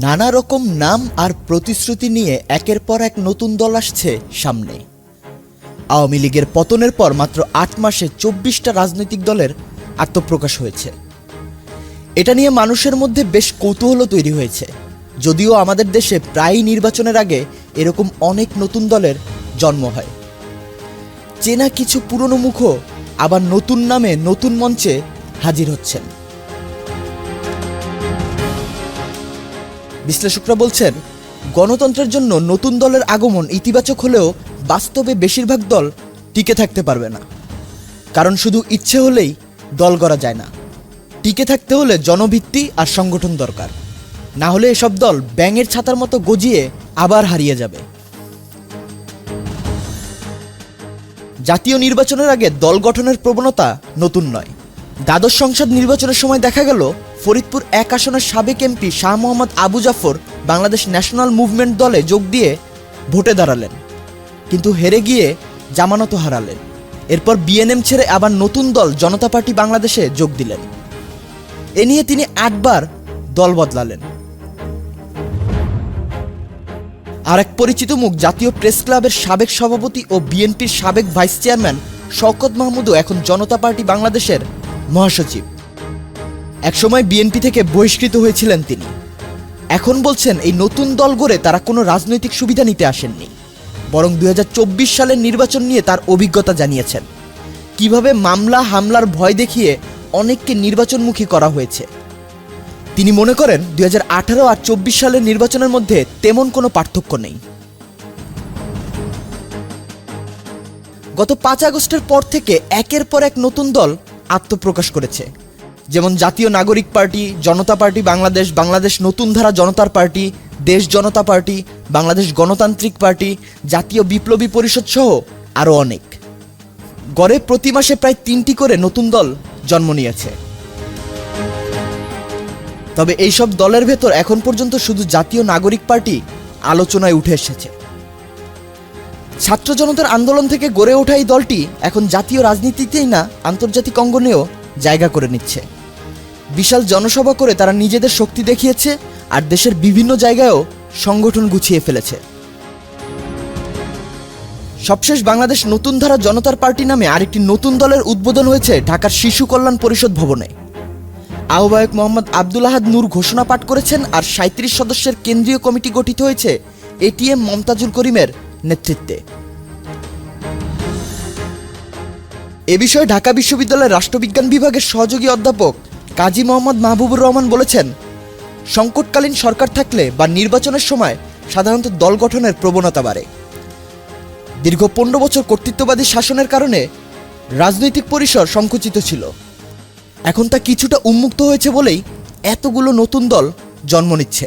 নানা রকম নাম আর প্রতিশ্রুতি নিয়ে একের পর এক নতুন দল আসছে সামনে। আওয়ামী লীগের পতনের পর মাত্র আট মাসে চব্বিশটা রাজনৈতিক দলের আত্মপ্রকাশ হয়েছে। এটা নিয়ে মানুষের মধ্যে বেশ কৌতূহল তৈরি হয়েছে। যদিও আমাদের দেশে প্রায়ই নির্বাচনের আগে এরকম অনেক নতুন দলের জন্ম হয়। চেনা কিছু পুরনো মুখও আবার নতুন নামে নতুন মঞ্চে হাজির হচ্ছেন। বিশ্লেষকরা বলছেন, গণতন্ত্রের জন্য নতুন দলের আগমন ইতিবাচক হলেও বাস্তবে বেশিরভাগ দল টিকে থাকতে পারবে না। কারণ শুধু ইচ্ছে হলেই দল গড়া যায় না। টিকে থাকতে হলে জনভিত্তি আর সংগঠন দরকার। না হলে এসব দল ব্যাঙের ছাতার মতো গজিয়ে আবার হারিয়ে যাবে। জাতীয় নির্বাচনের আগে দল গঠনের প্রবণতা নতুন নয়। দ্বাদশ সংসদ নির্বাচনের সময় দেখা গেল ফরিদপুর এক আসনের সাবেক MP Shah Mohammad Abu Jafar Bangladesh national movement দলে যোগ দিয়ে ভোটে দাঁড়ালেন, কিন্তু হেরে গিয়ে জামানত হারালেন। এরপর বিএনএম ছেড়ে আবার নতুন দল জনতা পার্টি বাংলাদেশে যোগ দিলেন। এ নিয়ে তিনি আটবার দল বদলালেন। আর এক পরিচিত মুখ, জাতীয় প্রেস ক্লাবের সাবেক সভাপতি ও বিএনপির সাবেক ভাইস চেয়ারম্যান শওকত মাহমুদও এখন জনতা পার্টি বাংলাদেশের মহাসচিব। একসময় বিএনপি থেকে বহিষ্কৃত হয়েছিলেন তিনি। এখন বলছেন এই নতুন দল গড়ে তারা কোনো রাজনৈতিক সুবিধা নিতে আসেননি। বরং দুই হাজার চব্বিশ সালের নির্বাচন নিয়ে তার অভিজ্ঞতা জানিয়েছেন। কীভাবে মামলা, হামলার ভয় দেখিয়ে অনেককে নির্বাচনমুখী করা হয়েছে। তিনি মনে করেন দুই হাজার আঠারো আর চব্বিশ সালের নির্বাচনের মধ্যে তেমন কোনো পার্থক্য নেই। গত পাঁচ আগস্টের পর থেকে একের পর এক নতুন দল আত্মপ্রকাশ করেছে। যেমন জাতীয় নাগরিক পার্টি, জনতা পার্টি, বাংলাদেশ বাংলাদেশ নতুন ধারা জনতার পার্টি, দেশ জনতা পার্টি, বাংলাদেশ গণতান্ত্রিক পার্টি, জাতীয় বিপ্লবী পরিষদ সহ আরও অনেক। গড়ে প্রতি মাসে প্রায় তিনটি করে নতুন দল জন্ম নিয়েছে। তবে এইসব দলের ভেতর এখন পর্যন্ত শুধু জাতীয় নাগরিক পার্টি আলোচনায় উঠে এসেছে। ছাত্র জনতার আন্দোলন থেকে গড়ে ওঠা এই দলটি এখন জাতীয় রাজনীতিতেই না, আন্তর্জাতিক অঙ্গনেও জায়গা করে নিচ্ছে। বিশাল জনসভা করে তারা নিজেদের শক্তি দেখিয়েছে আর দেশের বিভিন্ন জায়গায়ও সংগঠন গুছিয়ে ফেলেছে। সবশেষ বাংলাদেশ নতুন ধারা জনতার পার্টি নামে আরেকটি নতুন দলের উদ্বোধন হয়েছে ঢাকার শিশু কল্যাণ পরিষদ ভবনে। আহ্বায়ক মোহাম্মদ আব্দুল আহাদ নূর ঘোষণা পাঠ করেছেন আর সাঁত্রিশ সদস্যের কেন্দ্রীয় কমিটি গঠিত হয়েছে এটিএম মমতাজুল করিমের নেতৃত্বে। এ বিষয়ে ঢাকা বিশ্ববিদ্যালয়ের রাষ্ট্রবিজ্ঞান বিভাগের সহযোগী অধ্যাপক কাজী মোহাম্মদ মাহবুবুর রহমান বলেছেন, সংকটকালীন সরকার থাকলে বা নির্বাচনের সময় সাধারণত দল গঠনের প্রবণতা বাড়ে। দীর্ঘ পনেরো বছর কর্তৃত্ববাদী শাসনের কারণে রাজনৈতিক পরিসর সংকুচিত ছিল। এখন তা কিছুটা উন্মুক্ত হয়েছে বলেই এতগুলো নতুন দল জন্ম নিচ্ছে।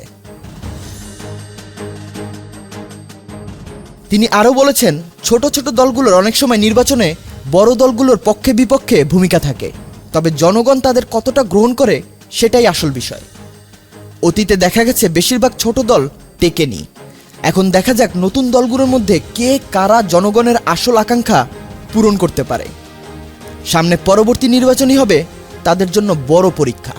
তিনি আরও বলেছেন, ছোট ছোট দলগুলোর অনেক সময় নির্বাচনে বড় দলগুলোর পক্ষে বিপক্ষে ভূমিকা থাকে। তবে জনগণ তাদের কতটা গ্রহণ করে সেটাই আসল বিষয়। অতীতে দেখা গেছে বেশিরভাগ ছোট দল টেকেনি। এখন দেখা যাক নতুন দলগুলোর মধ্যে কে কারা জনগণের আসল আকাঙ্ক্ষা পূরণ করতে পারে। সামনে পরবর্তী নির্বাচনই হবে তাদের জন্য বড় পরীক্ষা।